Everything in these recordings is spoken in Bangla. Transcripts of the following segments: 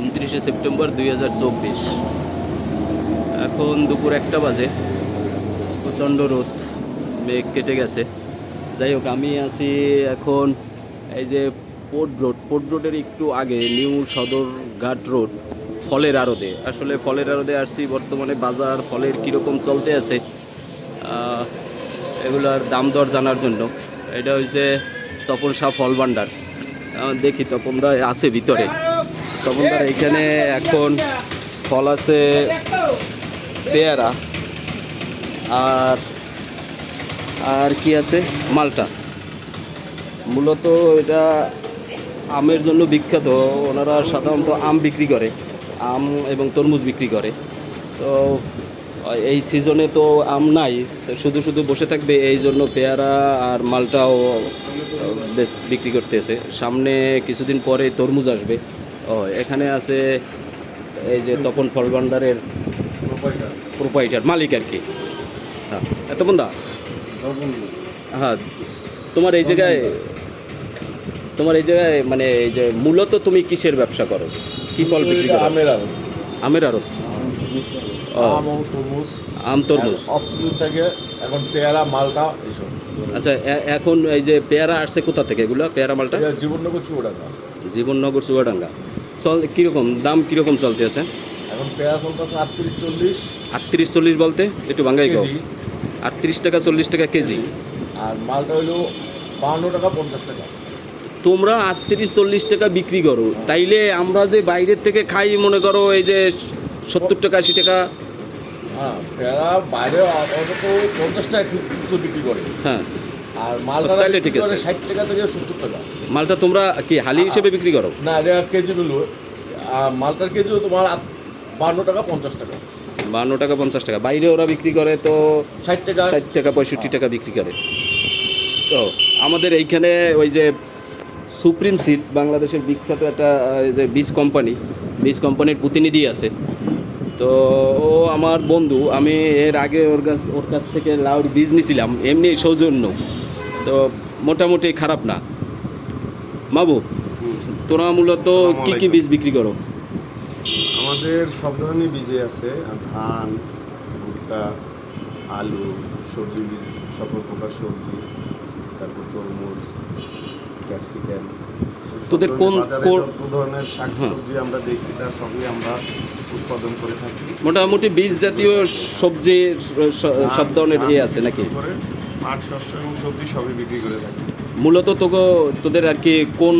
উনত্রিশে সেপ্টেম্বর দুই হাজার চব্বিশ। এখন দুপুর একটা বাজে। প্রচণ্ড রোদ, মেঘ কেটে গেছে। যাই হোক, আমি আছি এখন এই যে পোর্ট রোড। পোর্ট রোডের একটু আগে নিউ সদর ঘাট রোড, ফলের আড়তে। আসলে ফলের আড়তে আসছি, বর্তমানে বাজার ফলের কীরকম চলতে আছে এগুলার দাম দর জানার জন্য। এটা হয়েছে তপন শাহ ফল ভাণ্ডার। দেখি তপন দা আছে ভিতরে। তপন দা এখানে এখন ফল আছে পেয়ারা আর আর কি আছে? মালটা। মূলত এটা আমের জন্য বিখ্যাত। ওনারা সাধারণত আম বিক্রি করে, আম এবং তরমুজ বিক্রি করে। তো এই সিজনে তো আম নাই, তো শুধু শুধু বসে থাকবে, এই জন্য পেয়ারা আর মালটাও বিক্রি করতেছে। সামনে কিছুদিন পরে তরমুজ আসবে। ও এখানে আছে এই যে তপন ফল ভাণ্ডারের প্রোপাইটার মালিক আর কি। হ্যাঁ এত বন্ধা? হ্যাঁ তোমার এই জায়গায় তোমার এই জায়গায় মানে এই যে মূলত তুমি কিসের ব্যবসা করো? কি ফল বিক্রি করো? আমের আড়ত। আমের আড়ত? আম তরমুজ। থেকে এখন পেয়ারা মালটা আচ্ছা এখন এই যে পেয়ারা আসছে কোথা থেকে এগুলো? পেয়ারা মালটা? এটা জীবননগর চুয়াডাঙ্গা। জীবননগর চুয়াডাঙ্গা। চল কীরকম দাম কীরকম চলতে আছে? এখন পেয়ারা চলতেছে আটত্রিশ চল্লিশ। আটত্রিশ চল্লিশ বলতে? একটু বাঙ্গাই কেজি। আটত্রিশ টাকা চল্লিশ টাকা কেজি। আর মালটা হলো বাহান্ন টাকা পঞ্চাশ টাকা। তোমরা আটত্রিশ চল্লিশ টাকা বিক্রি করো। তাইলে আমরা যে বাইরের থেকে খাই মনে করো এই যে সত্তর টাকা আশি টাকা। হ্যাঁ বাইরে অন্তত পঞ্চাশ টাকা বিক্রি করে। হ্যাঁ। আর মালটা তাইলে ঠিক আছে। ষাট টাকা থেকে সত্তর টাকা। মালটা তোমরা কি হালি হিসেবে বিক্রি করো? না এটা কেজি গুলো আর মালটার কেজিও তোমার বাহান্ন টাকা পঞ্চাশ টাকা। বান্ন টাকা পঞ্চাশ টাকা। বাইরে ওরা বিক্রি করে তো ষাট টাকা। ষাট টাকা পঁয়ষট্টি টাকা বিক্রি করে। তো আমাদের এইখানে ওই যে সুপ্রিম সিড বাংলাদেশের বিখ্যাত একটা যে বীজ কোম্পানি বীজ কোম্পানির প্রতিনিধি আছে। তো ও আমার বন্ধু আমি এর আগে ওর কাছ ওর কাছ থেকে লাউড বীজ নিয়েছিলাম এমনি সৌজন্য। তো মোটামুটি খারাপ না। মাহবুব তোরা মূলত কি কি বীজ বিক্রি করো? আমাদের সব ধরনের বীজে আছে ধান ভুট্টা আলু সবজি বীজ সকল প্রকার সবজি তারপর তরমুজ ক্যাপসিকাম তোদের কোন- কোন- ধরনের শাক সবজি আমরা দেখি তার সবই আমরা উৎপাদন করে থাকি। মোটামুটি বীজ জাতীয় সবজির স- সব ধরনের ইয়ে আছে নাকি? করে শস্য এবং সবজি সবই বিক্রি করে থাকি। মূলত তোকে তোদের আর কি কোন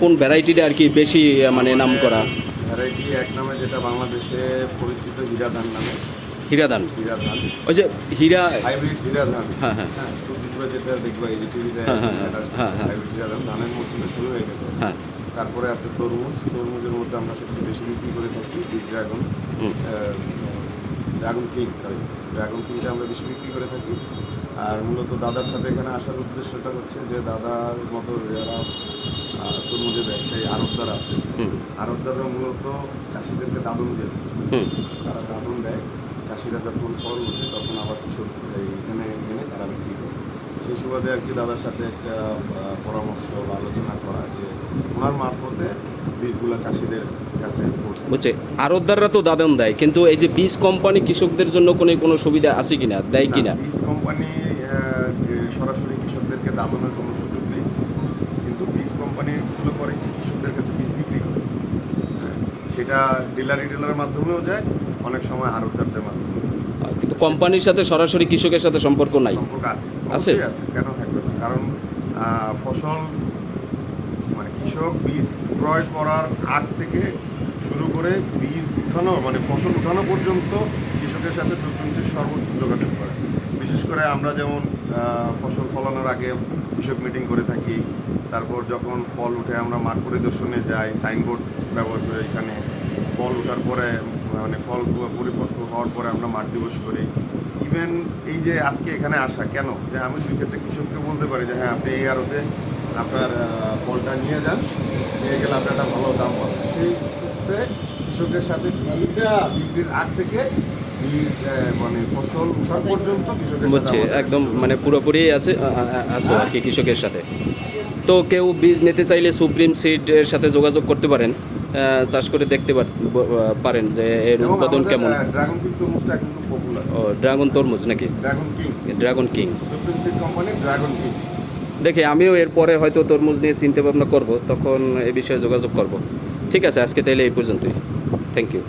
কোন ভ্যারাইটিটা আর কি বেশি মানে নাম করা? ভ্যারাইটি এক নামে যেটা বাংলাদেশে পরিচিত হীরা ধান নামে। হীরা ধান হীরা ধান ওই যে হীরা হাইব্রিড হীরা ধান হ্যাঁ, হ্যাঁ। হ্যাঁ যেটা দেখবা এই যে টিভিতে হ্যাঁ, হ্যাঁ, হ্যাঁ। হাইব্রিড হীরা ধান ধানের মৌসুমে শুরু হয়ে গেছে। হ্যাঁ। তারপরে আছে তরমুজ। তরমুজের মধ্যে আমরা সবচেয়ে বেশি বিক্রি করে থাকি big dragon. Dragon king sorry dragon কিংটা আমরা বেশি বিক্রি করে থাকি। আর মূলত দাদার সাথে এখানে আসার উদ্দেশ্যটা হচ্ছে যে দাদার মতো যারা তরমুজের ব্যবসায়ী আড়তদার আছে হুম। আড়তদাররা মূলত চাষিদেরকে দাদন দিয়ে। থাকে তারা দাদন দেয় চাষিরা যখন ফল ওঠে তখন আবার কৃষক এখানে এনে তারা বিক্রি করে। সেই সুবাদে আর কি দাদার সাথে একটা পরামর্শ বা আলোচনা করা যে ওনার মারফতে বীজগুলো চাষিদের কাছে বুঝছে। আরতদাররা তো দাদন দেয় কিন্তু এই যে বীজ কোম্পানি কৃষকদের জন্য কোনো কোনো সুবিধা আছে কিনা দেয় কিনা? বীজ কোম্পানি সরাসরি কৃষকদেরকে দাদনের কোনো সুযোগ নেই। কিন্তু বীজ কোম্পানিগুলো করে কি কৃষকদের কাছে বীজ বিক্রি করে? হ্যাঁ, সেটা ডিলার রিটেলারের মাধ্যমেও যায় অনেক সময় আড়তদারদের মাধ্যমে কিন্তু কোম্পানির সাথে সরাসরি কৃষকের সাথে সম্পর্ক নাই? সম্পর্ক আছে আছে? আছে কেন থাকবে না? কারণ ফসল মানে কৃষক বীজ ক্রয় করার আগ থেকে শুরু করে বীজ উঠানো মানে ফসল উঠানো পর্যন্ত কৃষকের সাথে সর্বোচ্চ যোগাযোগ করে। বিশেষ করে আমরা যেমন ফসল ফলানোর আগে কৃষক মিটিং করে থাকি, তারপর যখন ফল উঠে আমরা মাঠ পরিদর্শনে যাই সাইনবোর্ড ব্যবহার করে এখানে। ফল ওঠার পরে মানে ফল পরিপক্ব হওয়ার পরে আমরা মাঠ দিবস করি। ইভেন এই যে আজকে এখানে আসা, কেন? যে আমি দুই চারটা কৃষককে বলতে পারি যে হ্যাঁ আপনি এই আরতে আপনার ফলটা নিয়ে যান, নিয়ে গেলে আপনি একটা ভালো দাম পাবেন। সেই সূত্রে কৃষকের সাথে বিক্রির আগ থেকে বীজ মানে ফসল ওঠা পর্যন্ত কৃষকের সাথে বুঝছে একদম মানে পুরোপুরি আছে আ- আ- আর কি কৃষকের সাথে। তো কেউ বীজ নিতে চাইলে সুপ্রিম সিডের সাথে যোগাযোগ করতে পারেন চাষ করে দেখতে পারেন যে এর উৎপাদন কেমন। ড্রাগন কিং তরমুজটা এখন খুব পপুলার ও ড্রাগন তরমুজ নাকি? Dragon king dragon king supreme seed কোম্পানির ড্রাগন কিং দেখি আমিও এরপরে হয়তো তরমুজ নিয়ে চিন্তা ভাবনা করব তখন এ বিষয়ে যোগাযোগ করব। ঠিক আছে আজকে তাইলে এই পর্যন্তই। Thank you